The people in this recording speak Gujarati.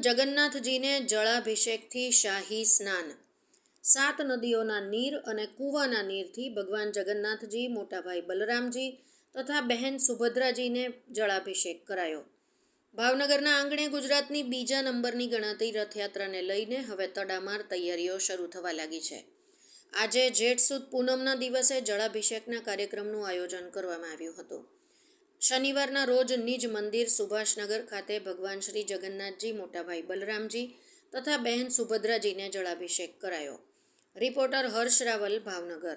જગન્નાથજીને જળાભિષેકથી શાહી સ્નાન. સાત નદીઓના નીર અને કૂવાના નીરથી ભગવાન જગન્નાથજી, મોટાભાઈ બલરામજી તથા બહેન સુભદ્રાજીને જળાભિષેક કરાયો. ભાવનગરના આંગણે ગુજરાતની બીજા નંબરની ગણાતી રથયાત્રાને લઈને હવે તડામાર તૈયારીઓ શરૂ થવા લાગી છે. આજે જેઠ સુદ પૂનમના દિવસે જળાભિષેકના કાર્યક્રમનું આયોજન કરવામાં આવ્યું હતું. શનિવારના રોજ નિજ મંદિર સુભાષનગર ખાતે ભગવાન શ્રી જગન્નાથજી, મોટાભાઈ બલરામજી તથા બહેન સુભદ્રાજીને જળાભિષેક કરાયો. રિપોર્ટર હર્ષ રાવલ, ભાવનગર.